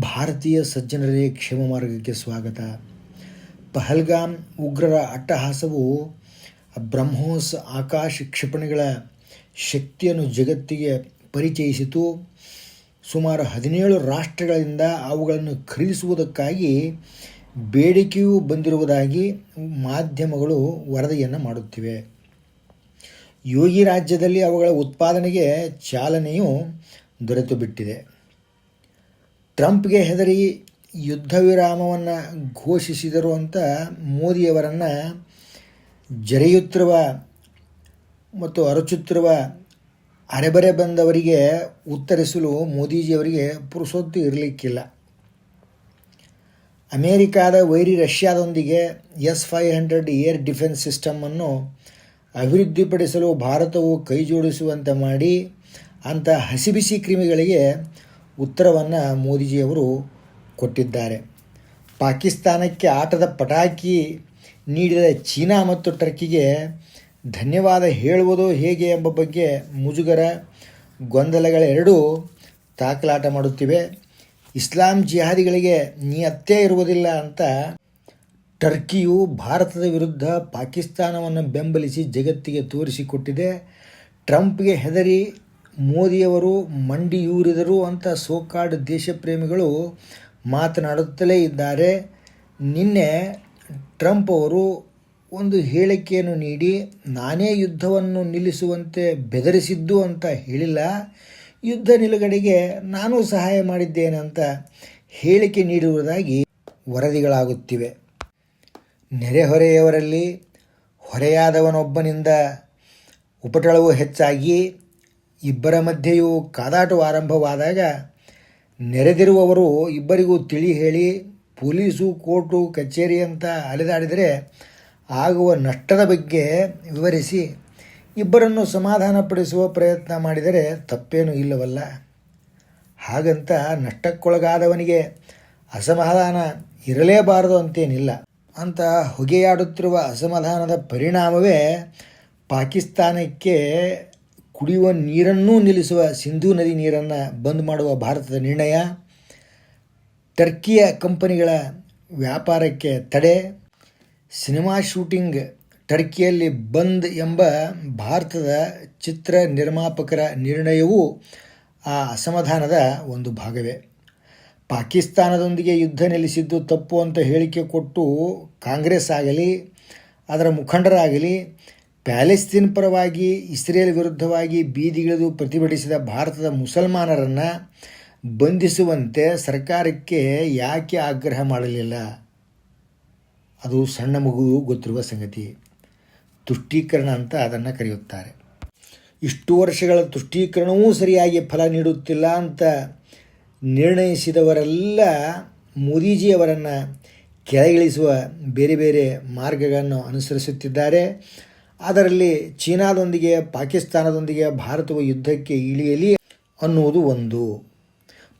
ಭಾರತೀಯ ಸಜ್ಜನರೇ ಕ್ಷೇಮ ಮಾರ್ಗಕ್ಕೆ ಸ್ವಾಗತ. ಪಹಲ್ಗಾಮ್ ಉಗ್ರರ ಅಟ್ಟಹಾಸವು ಬ್ರಹ್ಮೋಸ್ ಆಕಾಶ ಕ್ಷಿಪಣಿಗಳ ಶಕ್ತಿಯನ್ನು ಜಗತ್ತಿಗೆ ಪರಿಚಯಿಸಿತು. ಸುಮಾರು ಹದಿನೇಳು ರಾಷ್ಟ್ರಗಳಿಂದ ಅವುಗಳನ್ನು ಖರೀದಿಸುವುದಕ್ಕಾಗಿ ಬೇಡಿಕೆಯೂ ಬಂದಿರುವುದಾಗಿ ಮಾಧ್ಯಮಗಳು ವರದಿಯನ್ನು ಮಾಡುತ್ತಿವೆ. ಯೋಗಿ ರಾಜ್ಯದಲ್ಲಿ ಅವುಗಳ ಉತ್ಪಾದನೆಗೆ ಚಾಲನೆಯು ದೊರೆತು ಬಿಟ್ಟಿದೆ ಟ್ರಂಪ್ಗೆ ಹೆದರಿ ಯುದ್ಧ ವಿರಾಮವನ್ನು ಘೋಷಿಸಿದರು ಅಂತ ಮೋದಿಯವರನ್ನು ಜರೆಯುತ್ತಿರುವ ಮತ್ತು ಅರಚುತ್ತಿರುವ ಅರೆಬರೆ ಬಂದವರಿಗೆ ಉತ್ತರಿಸಲು ಮೋದಿಜಿಯವರಿಗೆ ಪುರುಸೊತ್ತು ಇರಲಿಕ್ಕಿಲ್ಲ. ಅಮೇರಿಕಾದ ವೈರಿ ರಷ್ಯಾದೊಂದಿಗೆ S five hundred air defence ಸಿಸ್ಟಮನ್ನು ಅಭಿವೃದ್ಧಿಪಡಿಸಲು ಭಾರತವು ಕೈಜೋಡಿಸುವಂತೆ ಮಾಡಿ, ಅಂಥ ಹಸಿಬಿಸಿ ಕ್ರಿಮಿಗಳಿಗೆ ಉತ್ತರವನ್ನು ಮೋದಿಜಿಯವರು ಕೊಟ್ಟಿದ್ದಾರೆ. ಪಾಕಿಸ್ತಾನಕ್ಕೆ ಆಟದ ಪಟಾಕಿ ನೀಡಿದ ಚೀನಾ ಮತ್ತು ಟರ್ಕಿಗೆ ಧನ್ಯವಾದ ಹೇಳುವುದು ಹೇಗೆ ಎಂಬ ಬಗ್ಗೆ ಮುಜುಗರ ಗೊಂದಲಗಳೆರಡೂ ತಾಕಲಾಟ ಮಾಡುತ್ತಿವೆ. ಇಸ್ಲಾಂ ಜಿಹಾದಿಗಳಿಗೆ ನೀ ಅತ್ತೇ ಇರುವುದಿಲ್ಲ ಅಂತ ಟರ್ಕಿಯು ಭಾರತದ ವಿರುದ್ಧ ಪಾಕಿಸ್ತಾನವನ್ನು ಬೆಂಬಲಿಸಿ ಜಗತ್ತಿಗೆ ತೋರಿಸಿಕೊಟ್ಟಿದೆ. ಟ್ರಂಪ್ಗೆ ಹೆದರಿ ಮೋದಿಯವರು ಮಂಡಿಯೂರಿದರು ಅಂತ ಸೋಕಾಡ್ ದೇಶಪ್ರೇಮಿಗಳು ಮಾತನಾಡುತ್ತಲೇ ಇದ್ದಾರೆ. ನಿನ್ನೆ ಟ್ರಂಪ್ ಅವರು ಒಂದು ಹೇಳಿಕೆಯನ್ನು ನೀಡಿ, ನಾನೇ ಯುದ್ಧವನ್ನು ನಿಲ್ಲಿಸುವಂತೆ ಬೆದರಿಸಿದ್ದು ಅಂತ ಹೇಳಿಲ್ಲ. ಯುದ್ಧ ನಿಲುಗಡೆಗೆ ನಾನು ಸಹಾಯ ಮಾಡಿದ್ದೇನೆ ಅಂತ ಹೇಳಿಕೆ ನೀಡಿರುವುದಾಗಿ ವರದಿಗಳಾಗುತ್ತಿವೆ. ನೆರೆಹೊರೆಯವರಲ್ಲಿ ಹೊರೆಯಾದವನೊಬ್ಬನಿಂದ ಉಪಟಳವು ಹೆಚ್ಚಾಗಿ ಇಬ್ಬರ ಮಧ್ಯೆಯೂ ಕಾದಾಟವು ಆರಂಭವಾದಾಗ ನೆರೆದಿರುವವರು ಇಬ್ಬರಿಗೂ ತಿಳಿ ಹೇಳಿ ಪೊಲೀಸು, ಕೋರ್ಟು, ಕಚೇರಿ ಅಂತ ಅಲೆದಾಡಿದರೆ ಆಗುವ ನಷ್ಟದ ಬಗ್ಗೆ ವಿವರಿಸಿ ಇಬ್ಬರನ್ನು ಸಮಾಧಾನಪಡಿಸುವ ಪ್ರಯತ್ನ ಮಾಡಿದರೆ ತಪ್ಪೇನೂ ಇಲ್ಲವಲ್ಲ. ಹಾಗಂತ ನಷ್ಟಕ್ಕೊಳಗಾದವನಿಗೆ ಅಸಮಾಧಾನ ಇರಲೇಬಾರದು ಅಂತೇನಿಲ್ಲ. ಅಂತ ಹೊಗೆಯಾಡುತ್ತಿರುವ ಅಸಮಾಧಾನದ ಪರಿಣಾಮವೇ ಪಾಕಿಸ್ತಾನಕ್ಕೆ ಕುಡಿಯುವ ನೀರನ್ನೂ ನಿಲ್ಲಿಸುವ ಸಿಂಧೂ ನದಿ ನೀರನ್ನು ಬಂದ್ ಮಾಡುವ ಭಾರತದ ನಿರ್ಣಯ. ಟರ್ಕಿಯ ಕಂಪನಿಗಳ ವ್ಯಾಪಾರಕ್ಕೆ ತಡೆ. ಸಿನಿಮಾ ಶೂಟಿಂಗ್ ಟರ್ಕಿಯಲ್ಲಿ ಬಂದ್ ಎಂಬ ಭಾರತದ ಚಿತ್ರ ನಿರ್ಮಾಪಕರ ನಿರ್ಣಯವೂ ಆ ಅಸಮಾಧಾನದ ಒಂದು ಭಾಗವೇ. ಪಾಕಿಸ್ತಾನದೊಂದಿಗೆ ಯುದ್ಧ ನಿಲ್ಲಿಸಿದ್ದು ತಪ್ಪು ಅಂತ ಹೇಳಿಕೆ ಕೊಟ್ಟು ಕಾಂಗ್ರೆಸ್ ಆಗಲಿ, ಅದರ ಮುಖಂಡರಾಗಲಿ ಪ್ಯಾಲೆಸ್ತೀನ್ ಪರವಾಗಿ ಇಸ್ರೇಲ್ ವಿರುದ್ಧವಾಗಿ ಬೀದಿಗಿಳಿದು ಪ್ರತಿಭಟಿಸಿದ ಭಾರತದ ಮುಸಲ್ಮಾನರನ್ನು ಬಂಧಿಸುವಂತೆ ಸರ್ಕಾರಕ್ಕೆ ಯಾಕೆ ಆಗ್ರಹ ಮಾಡಲಿಲ್ಲ? ಅದು ಸಣ್ಣ ಮಗುವು ಗೊತ್ತಿರುವ ಸಂಗತಿ. ತುಷ್ಟೀಕರಣ ಅಂತ ಅದನ್ನು ಕರೆಯುತ್ತಾರೆ. ಇಷ್ಟು ವರ್ಷಗಳ ತುಷ್ಟೀಕರಣವೂ ಸರಿಯಾಗಿ ಫಲ ನೀಡುತ್ತಿಲ್ಲ ಅಂತ ನಿರ್ಣಯಿಸಿದವರೆಲ್ಲ ಮೋದಿಜಿಯವರನ್ನು ಕೆಳಗಿಳಿಸುವ ಬೇರೆ ಬೇರೆ ಮಾರ್ಗಗಳನ್ನು ಅನುಸರಿಸುತ್ತಿದ್ದಾರೆ. ಅದರಲ್ಲಿ ಚೀನಾದೊಂದಿಗೆ, ಪಾಕಿಸ್ತಾನದೊಂದಿಗೆ ಭಾರತವು ಯುದ್ಧಕ್ಕೆ ಇಳಿಯಲಿ ಅನ್ನುವುದು ಒಂದು.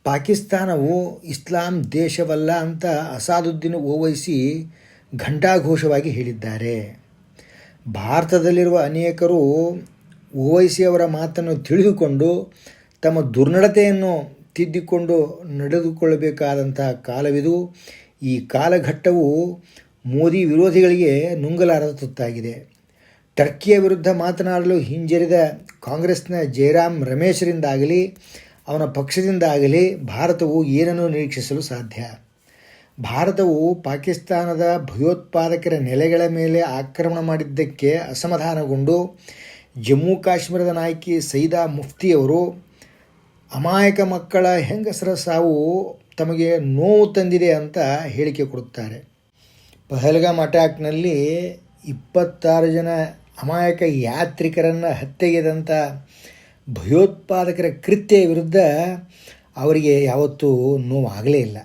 ಪಾಕಿಸ್ತಾನವು ಇಸ್ಲಾಂ ದೇಶವಲ್ಲ ಅಂತ ಅಸಾದುದ್ದೀನ್ ಓವೈಸಿ ಘಂಟಾಘೋಷವಾಗಿ ಹೇಳಿದ್ದಾರೆ. ಭಾರತದಲ್ಲಿರುವ ಅನೇಕರು ಓವೈಸಿಯವರ ಮಾತನ್ನು ತಿಳಿದುಕೊಂಡು ತಮ್ಮ ದುರ್ನಡತೆಯನ್ನು ತಿದ್ದಿಕೊಂಡು ನಡೆದುಕೊಳ್ಳಬೇಕಾದಂತಹ ಕಾಲವಿದು. ಈ ಕಾಲಘಟ್ಟವು ಮೋದಿ ವಿರೋಧಿಗಳಿಗೆ ನುಂಗಲಾರದ ತುತ್ತಾಗಿದೆ. ಟರ್ಕಿಯ ವಿರುದ್ಧ ಮಾತನಾಡಲು ಹಿಂಜರಿದ ಕಾಂಗ್ರೆಸ್ನ ಜಯರಾಮ್ ರಮೇಶರಿಂದಾಗಲಿ, ಅವನ ಪಕ್ಷದಿಂದಾಗಲಿ ಭಾರತವು ಏನನ್ನು ನಿರೀಕ್ಷಿಸಲು ಸಾಧ್ಯ. ಭಾರತವು ಪಾಕಿಸ್ತಾನದ ಭಯೋತ್ಪಾದಕರ ನೆಲೆಗಳ ಮೇಲೆ ಆಕ್ರಮಣ ಮಾಡಿದ್ದಕ್ಕೆ ಅಸಮಾಧಾನಗೊಂಡು, ಜಮ್ಮು ಕಾಶ್ಮೀರದ ನಾಯಕಿ ಸೈದಾ ಮುಫ್ತಿಯವರು ಅಮಾಯಕ ಮಕ್ಕಳ ಹೆಂಗಸರ ಸಾವು ತಮಗೆ ನೋವು ತಂದಿದೆ ಅಂತ ಹೇಳಿಕೆ ಕೊಡುತ್ತಾರೆ. ಪಹಲ್ಗಾಮ್ ಅಟ್ಯಾಕ್ನಲ್ಲಿ ಇಪ್ಪತ್ತಾರು ಜನ ಅಮಾಯಕ ಯಾತ್ರಿಕರನ್ನು ಹತ್ಯೆಗೆದಂಥ ಭಯೋತ್ಪಾದಕರ ಕೃತ್ಯ ವಿರುದ್ಧ ಅವರಿಗೆ ಯಾವತ್ತೂ ನೋವಾಗಲೇ ಇಲ್ಲ.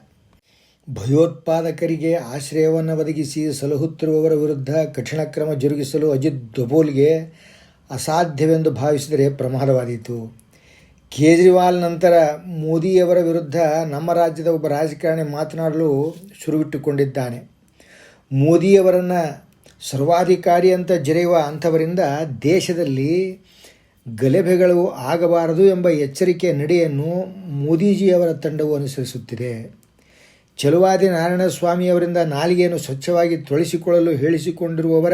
ಭಯೋತ್ಪಾದಕರಿಗೆ ಆಶ್ರಯವನ್ನು ಒದಗಿಸಿ ಸಲಹುತ್ತಿರುವವರ ವಿರುದ್ಧ ಕಠಿಣ ಕ್ರಮ ಜರುಗಿಸಲು ಅಜಿತ್ ದೊಬೋಲ್ಗೆ ಅಸಾಧ್ಯವೆಂದು ಭಾವಿಸಿದರೆ ಪ್ರಮಾದವಾದೀತು. ಕೇಜ್ರಿವಾಲ್ ನಂತರ ಮೋದಿಯವರ ವಿರುದ್ಧ ನಮ್ಮ ರಾಜ್ಯದ ಒಬ್ಬ ರಾಜಕಾರಣಿ ಮಾತನಾಡಲು ಶುರುವಿಟ್ಟುಕೊಂಡಿದ್ದಾನೆ. ಮೋದಿಯವರನ್ನು ಸರ್ವಾಧಿಕಾರಿ ಅಂತ ಜರೆಯುವ ಅಂಥವರಿಂದ ದೇಶದಲ್ಲಿ ಗಲಭೆಗಳು ಆಗಬಾರದು ಎಂಬ ಎಚ್ಚರಿಕೆಯ ನಡೆಯನ್ನು ಮೋದಿಜಿಯವರ ತಂಡವು ಅನುಸರಿಸುತ್ತಿದೆ. ಚಲುವಾದಿ ನಾರಾಯಣ ಸ್ವಾಮಿಯವರಿಂದ ನಾಲಿಗೆಯನ್ನು ಸ್ವಚ್ಛವಾಗಿ ತೊಳೆಸಿಕೊಳ್ಳಲು ಹೇಳಿಸಿಕೊಂಡಿರುವವರ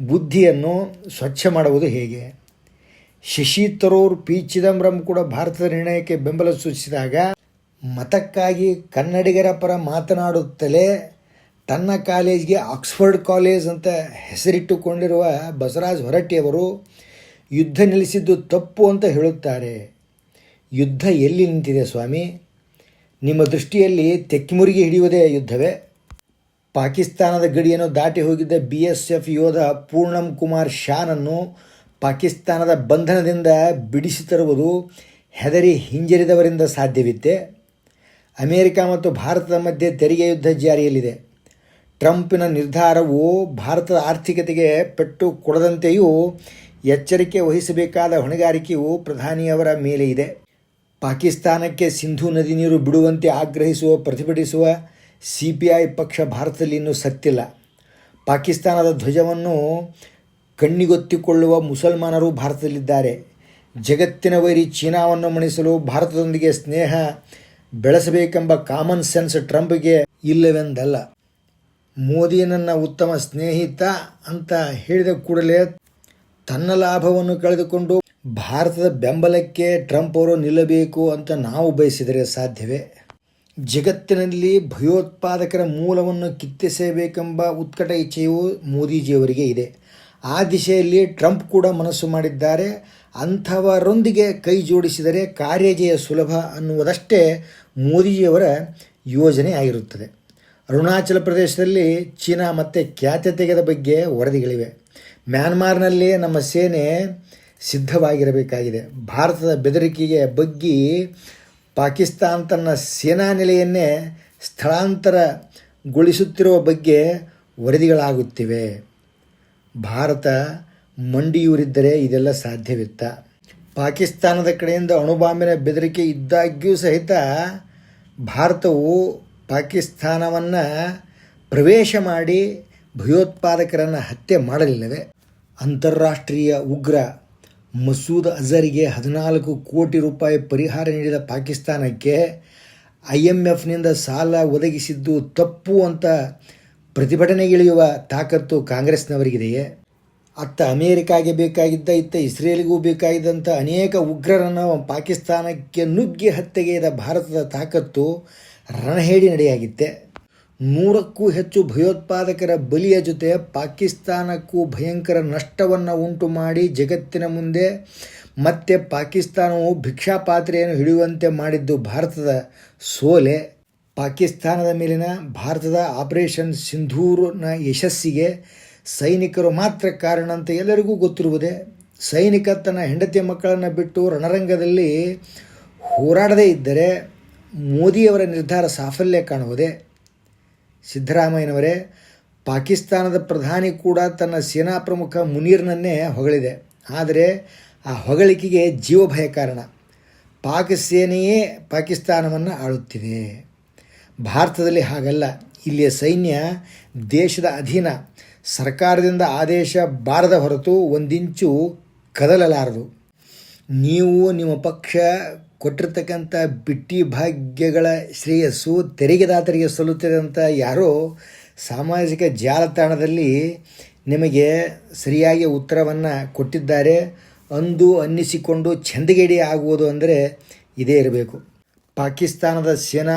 ಬುದ್ಧಿಯನ್ನು ಸ್ವಚ್ಛ ಮಾಡುವುದು ಹೇಗೆ? ಶಶಿ ತರೂರ್, ಪಿ. ಚಿದಂಬರಂ ಕೂಡ ಭಾರತದ ನಿರ್ಣಯಕ್ಕೆ ಬೆಂಬಲ ಸೂಚಿಸಿದಾಗ ಮತಕ್ಕಾಗಿ ಕನ್ನಡಿಗರ ಪರ ಮಾತನಾಡುತ್ತಲೇ ತನ್ನ ಕಾಲೇಜ್ಗೆ ಆಕ್ಸ್ಫರ್ಡ್ ಕಾಲೇಜ್ ಅಂತ ಹೆಸರಿಟ್ಟುಕೊಂಡಿರುವ ಬಸವರಾಜ್ ಹೊರಟ್ಟಿಯವರು ಯುದ್ಧ ನಿಲ್ಲಿಸಿದ್ದು ತಪ್ಪು ಅಂತ ಹೇಳುತ್ತಾರೆ. ಯುದ್ಧ ಎಲ್ಲಿ ನಿಂತಿದೆ ಸ್ವಾಮಿ? ನಿಮ್ಮ ದೃಷ್ಟಿಯಲ್ಲಿ ತೆಕ್ಕಿಮುರಿಗೆ ಹಿಡಿಯುವುದೇ ಯುದ್ಧವೇ? ಪಾಕಿಸ್ತಾನದ ಗಡಿಯನ್ನು ದಾಟಿ ಹೋಗಿದ್ದ ಬಿ ಎಸ್ ಎಫ್ ಯೋಧ ಪೂರ್ಣಂ ಕುಮಾರ್ ಶಾನನ್ನು ಪಾಕಿಸ್ತಾನದ ಬಂಧನದಿಂದ ಬಿಡಿಸಿ ತರುವುದು ಹೆದರಿ ಹಿಂಜರಿದವರಿಂದ ಸಾಧ್ಯವಿತ್ತೆ ಅಮೆರಿಕ ಮತ್ತು ಭಾರತದ ಮಧ್ಯೆ ತೆರಿಗೆ ಯುದ್ಧ ಜಾರಿಯಲ್ಲಿದೆ. ಟ್ರಂಪಿನ ನಿರ್ಧಾರವು ಭಾರತದ ಆರ್ಥಿಕತೆಗೆ ಪೆಟ್ಟು ಕೊಡದಂತೆಯೂ ಎಚ್ಚರಿಕೆ ವಹಿಸಬೇಕಾದ ಹೊಣೆಗಾರಿಕೆಯು ಪ್ರಧಾನಿಯವರ ಮೇಲೆ ಇದೆ. ಪಾಕಿಸ್ತಾನಕ್ಕೆ ಸಿಂಧೂ ನದಿ ನೀರು ಬಿಡುವಂತೆ ಆಗ್ರಹಿಸುವ, ಪ್ರತಿಭಟಿಸುವ ಸಿ ಪಿ ಐ ಪಕ್ಷ ಭಾರತದಲ್ಲಿ ಇನ್ನೂ ಸತ್ತಿಲ್ಲ. ಪಾಕಿಸ್ತಾನದ ಧ್ವಜವನ್ನು ಕಣ್ಣಿಗೊತ್ತಿಕೊಳ್ಳುವ ಮುಸಲ್ಮಾನರು ಭಾರತದಲ್ಲಿದ್ದಾರೆ. ಜಗತ್ತಿನ ವೈರಿ ಚೀನಾವನ್ನು ಮಣಿಸಲು ಭಾರತದೊಂದಿಗೆ ಸ್ನೇಹ ಬೆಳೆಸಬೇಕೆಂಬ ಕಾಮನ್ ಸೆನ್ಸ್ ಟ್ರಂಪ್ಗೆ ಇಲ್ಲವೆಂದಲ್ಲ. ಮೋದಿ ನನ್ನ ಉತ್ತಮ ಸ್ನೇಹಿತ ಅಂತ ಹೇಳಿದ ಕೂಡಲೇ ತನ್ನ ಲಾಭವನ್ನು ಕಳೆದುಕೊಂಡು ಭಾರತದ ಬೆಂಬಲಕ್ಕೆ ಟ್ರಂಪ್ ಅವರು ನಿಲ್ಲಬೇಕು ಅಂತ ನಾವು ಬಯಸಿದರೆ ಸಾಧ್ಯವೇ? ಜಗತ್ತಿನಲ್ಲಿ ಭಯೋತ್ಪಾದಕರ ಮೂಲವನ್ನು ಕಿತ್ತೆಸೆಯಬೇಕೆಂಬ ಉತ್ಕಟ ಇಚ್ಛೆಯು ಮೋದಿಜಿಯವರಿಗೆ ಇದೆ. ಆ ದಿಶೆಯಲ್ಲಿ ಟ್ರಂಪ್ ಕೂಡ ಮನಸ್ಸು ಮಾಡಿದ್ದಾರೆ. ಅಂಥವರೊಂದಿಗೆ ಕೈ ಜೋಡಿಸಿದರೆ ಕಾರ್ಯಜಯ ಸುಲಭ ಅನ್ನುವುದಷ್ಟೇ ಮೋದಿಜಿಯವರ ಯೋಜನೆ ಆಗಿರುತ್ತದೆ. ಅರುಣಾಚಲ ಪ್ರದೇಶದಲ್ಲಿ ಚೀನಾ ಮತ್ತೆ ಖ್ಯಾತೆ ತೆಗೆದ ಬಗ್ಗೆ ವರದಿಗಳಿವೆ. ಮ್ಯಾನ್ಮಾರ್ನಲ್ಲಿ ನಮ್ಮ ಸೇನೆ ಸಿದ್ಧವಾಗಿರಬೇಕಾಗಿದೆ. ಭಾರತದ ಬೆದರಿಕೆಗೆ ಬಗ್ಗಿ ಪಾಕಿಸ್ತಾನ್ ತನ್ನ ಸೇನಾ ನೆಲೆಯನ್ನೇ ಸ್ಥಳಾಂತರಗೊಳಿಸುತ್ತಿರುವ ಬಗ್ಗೆ ವರದಿಗಳಾಗುತ್ತಿವೆ. ಭಾರತ ಮಂಡಿಯೂರಿದ್ದರೆ ಇದೆಲ್ಲ ಸಾಧ್ಯವಿತ್ತ? ಪಾಕಿಸ್ತಾನದ ಕಡೆಯಿಂದ ಅಣುಬಾಂಬಿನ ಬೆದರಿಕೆ ಇದ್ದಾಗ್ಯೂ ಸಹಿತ ಭಾರತವು ಪಾಕಿಸ್ತಾನವನ್ನು ಪ್ರವೇಶ ಮಾಡಿ ಭಯೋತ್ಪಾದಕರನ್ನು ಹತ್ಯೆ ಮಾಡಲಿಲ್ಲವೇ ಅಂತಾರಾಷ್ಟ್ರೀಯ ಉಗ್ರ ಮಸೂದ್ ಅಜರಿಗೆ ಹದಿನಾಲ್ಕು ಕೋಟಿ ರೂಪಾಯಿ ಪರಿಹಾರ ನೀಡಿದ ಪಾಕಿಸ್ತಾನಕ್ಕೆ ಐ ಎಂ ಎಫ್ನಿಂದ ಸಾಲ ಒದಗಿಸಿದ್ದು ತಪ್ಪು ಅಂತ ಪ್ರತಿಭಟನೆಗಿಳಿಯುವ ತಾಕತ್ತು ಕಾಂಗ್ರೆಸ್ನವರಿಗಿದೆಯೇ? ಅತ್ತ ಅಮೇರಿಕಾಗೆ ಬೇಕಾಗಿದ್ದ, ಇತ್ತ ಇಸ್ರೇಲಿಗೂ ಬೇಕಾಗಿದ್ದಂಥ ಅನೇಕ ಉಗ್ರರನ್ನು ಪಾಕಿಸ್ತಾನಕ್ಕೆ ನುಗ್ಗಿ ಹತ್ಯೆಗೈದ ಭಾರತದ ತಾಕತ್ತು ರಣಹೇಡಿ ನಡೆಯಾಗಿತ್ತೆ. ನೂರಕ್ಕೂ ಹೆಚ್ಚು ಭಯೋತ್ಪಾದಕರ ಬಲಿಯ ಜೊತೆ ಪಾಕಿಸ್ತಾನಕ್ಕೂ ಭಯಂಕರ ನಷ್ಟವನ್ನು ಉಂಟು ಮಾಡಿ ಜಗತ್ತಿನ ಮುಂದೆ ಮತ್ತೆ ಪಾಕಿಸ್ತಾನವು ಭಿಕ್ಷಾಪಾತ್ರೆಯನ್ನು ಹಿಡಿಯುವಂತೆ ಮಾಡಿದ್ದು ಭಾರತದ ಸೋಲೆ. ಪಾಕಿಸ್ತಾನದ ಮೇಲಿನ ಭಾರತದ ಆಪರೇಷನ್ ಸಿಂಧೂರ್ನ ಯಶಸ್ಸಿಗೆ ಸೈನಿಕರು ಮಾತ್ರ ಕಾರಣ ಅಂತ ಎಲ್ಲರಿಗೂ ಗೊತ್ತಿರುವುದೇ. ಸೈನಿಕ ತನ್ನ ಹೆಂಡತಿಯ ಮಕ್ಕಳನ್ನು ಬಿಟ್ಟು ರಣರಂಗದಲ್ಲಿ ಹೋರಾಡದೇ ಇದ್ದರೆ ಮೋದಿಯವರ ನಿರ್ಧಾರ ಸಾಫಲ್ಯ ಕಾಣುವುದೇ ಸಿದ್ದರಾಮಯ್ಯನವರೇ, ಪಾಕಿಸ್ತಾನದ ಪ್ರಧಾನಿ ಕೂಡ ತನ್ನ ಸೇನಾ ಪ್ರಮುಖ ಮುನೀರ್ನನ್ನೇ ಹೊಗಳಿದೆ. ಆದರೆ ಆ ಹೊಗಳಿಕೆಗೆ ಜೀವಭಯ ಕಾರಣ. ಪಾಕ್ ಸೇನೆಯೇ ಪಾಕಿಸ್ತಾನವನ್ನು ಆಳುತ್ತಿದೆ. ಭಾರತದಲ್ಲಿ ಹಾಗಲ್ಲ. ಇಲ್ಲಿಯ ಸೈನ್ಯ ದೇಶದ ಅಧೀನ. ಸರ್ಕಾರದಿಂದ ಆದೇಶ ಬಾರದ ಹೊರತು ಒಂದಿಂಚು ಕದಲಲಾರದು. ನೀವು ನಿಮ್ಮ ಪಕ್ಷ ಕೊಟ್ಟಿರ್ತಕ್ಕಂಥ ಬಿಟ್ಟಿ ಭಾಗ್ಯಗಳ ಶ್ರೇಯಸ್ಸು ತೆರಿಗೆದಾತರಿಗೆ ಸಲ್ಲುತ್ತದೆ ಅಂತ ಯಾರೋ ಸಾಮಾಜಿಕ ಜಾಲತಾಣದಲ್ಲಿ ನಿಮಗೆ ಸರಿಯಾಗಿ ಉತ್ತರವನ್ನು ಕೊಟ್ಟಿದ್ದಾರೆ. ಅಂದು ಅನ್ನಿಸಿಕೊಂಡು ಚಂದಗೇಡಿ ಆಗುವುದು ಅಂದರೆ ಇದೇ ಇರಬೇಕು. ಪಾಕಿಸ್ತಾನದ ಸೇನಾ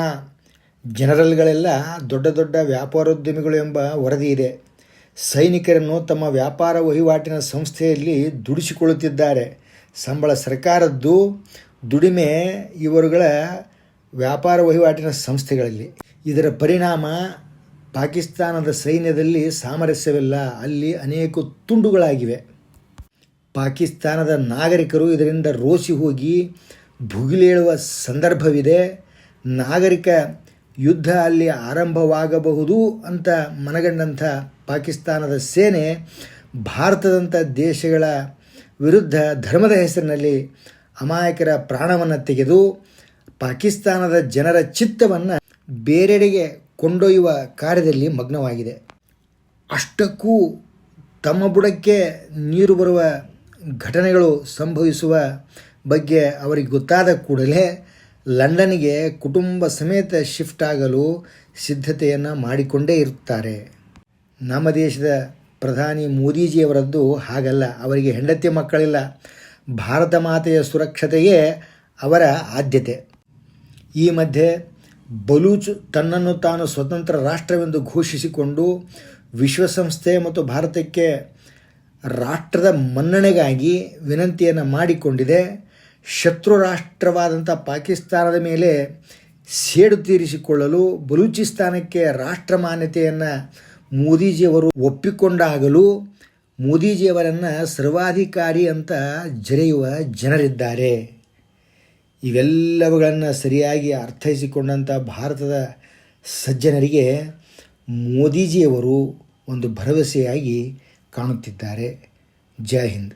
ಜನರಲ್ಗಳೆಲ್ಲ ದೊಡ್ಡ ದೊಡ್ಡ ವ್ಯಾಪಾರೋದ್ಯಮಿಗಳು ಎಂಬ ವರದಿ ಇದೆ. ಸೈನಿಕರನ್ನು ತಮ್ಮ ವ್ಯಾಪಾರ ವಹಿವಾಟಿನ ಸಂಸ್ಥೆಯಲ್ಲಿ ದುಡಿಸಿಕೊಳ್ಳುತ್ತಿದ್ದಾರೆ. ಸಂಬಳ ಸರ್ಕಾರದ್ದು ದುಡಿಮೆ ಇವರುಗಳ ವ್ಯಾಪಾರ ವಹಿವಾಟಿನ ಸಂಸ್ಥೆಗಳಲ್ಲಿ. ಇದರ ಪರಿಣಾಮ ಪಾಕಿಸ್ತಾನದ ಸೈನ್ಯದಲ್ಲಿ ಸಾಮರಸ್ಯವಿಲ್ಲ. ಅಲ್ಲಿ ಅನೇಕ ತುಂಡುಗಳಾಗಿವೆ. ಪಾಕಿಸ್ತಾನದ ನಾಗರಿಕರು ಇದರಿಂದ ರೋಸಿ ಹೋಗಿ ಭುಗಿಲೇಳುವ ಸಂದರ್ಭವಿದೆ. ನಾಗರಿಕ ಯುದ್ಧ ಅಲ್ಲಿ ಆರಂಭವಾಗಬಹುದು ಅಂತ ಮನಗಂಡಂಥ ಪಾಕಿಸ್ತಾನದ ಸೇನೆ ಭಾರತದಂಥ ದೇಶಗಳ ವಿರುದ್ಧ ಧರ್ಮದ ಹೆಸರಿನಲ್ಲಿ ಅಮಾಯಕರ ಪ್ರಾಣವನ್ನು ತೆಗೆದು ಪಾಕಿಸ್ತಾನದ ಜನರ ಚಿತ್ತವನ್ನು ಬೇರೆಡೆಗೆ ಕೊಂಡೊಯ್ಯುವ ಕಾರ್ಯದಲ್ಲಿ ಮಗ್ನವಾಗಿದೆ. ಅಷ್ಟಕ್ಕೂ ತಮ್ಮ ಬುಡಕ್ಕೆ ನೀರು ಬರುವ ಘಟನೆಗಳು ಸಂಭವಿಸುವ ಬಗ್ಗೆ ಅವರಿಗೆ ಗೊತ್ತಾದ ಕೂಡಲೇ ಲಂಡನ್ಗೆ ಕುಟುಂಬ ಸಮೇತ ಶಿಫ್ಟ್ ಆಗಲು ಸಿದ್ಧತೆಯನ್ನು ಮಾಡಿಕೊಂಡೇ ಇರುತ್ತಾರೆ. ನಮ್ಮ ದೇಶದ ಪ್ರಧಾನಿ ಮೋದಿಜಿಯವರದ್ದು ಹಾಗಲ್ಲ. ಅವರಿಗೆ ಹೆಂಡತಿ ಮಕ್ಕಳಿಲ್ಲ. ಭಾರತ ಮಾತೆಯ ಸುರಕ್ಷತೆಯೇ ಅವರ ಆದ್ಯತೆ. ಈ ಮಧ್ಯೆ ಬಲೂಚ್ ತನ್ನನ್ನು ತಾನು ಸ್ವತಂತ್ರ ರಾಷ್ಟ್ರವೆಂದು ಘೋಷಿಸಿಕೊಂಡು ವಿಶ್ವಸಂಸ್ಥೆ ಮತ್ತು ಭಾರತಕ್ಕೆ ರಾಷ್ಟ್ರದ ಮನ್ನಣೆಗಾಗಿ ವಿನಂತಿಯನ್ನು ಮಾಡಿಕೊಂಡಿದೆ. ಶತ್ರು ರಾಷ್ಟ್ರವಾದಂಥ ಪಾಕಿಸ್ತಾನದ ಮೇಲೆ ಸೇಡು ತೀರಿಸಿಕೊಳ್ಳಲು ಬಲೂಚಿಸ್ತಾನಕ್ಕೆ ರಾಷ್ಟ್ರ ಮಾನ್ಯತೆಯನ್ನು ಮೋದಿಜಿಯವರು ಒಪ್ಪಿಕೊಂಡಾಗಲೂ ಮೋದಿಜಿಯವರನ್ನು ಸರ್ವಾಧಿಕಾರಿ ಅಂತ ಜರೆಯುವ ಜನರಿದ್ದಾರೆ. ಇವೆಲ್ಲವುಗಳನ್ನು ಸರಿಯಾಗಿ ಅರ್ಥೈಸಿಕೊಂಡಂಥ ಭಾರತದ ಸಜ್ಜನರಿಗೆ ಮೋದಿಜಿಯವರು ಒಂದು ಭರವಸೆಯಾಗಿ ಕಾಣುತ್ತಿದ್ದಾರೆ. ಜೈ ಹಿಂದ್.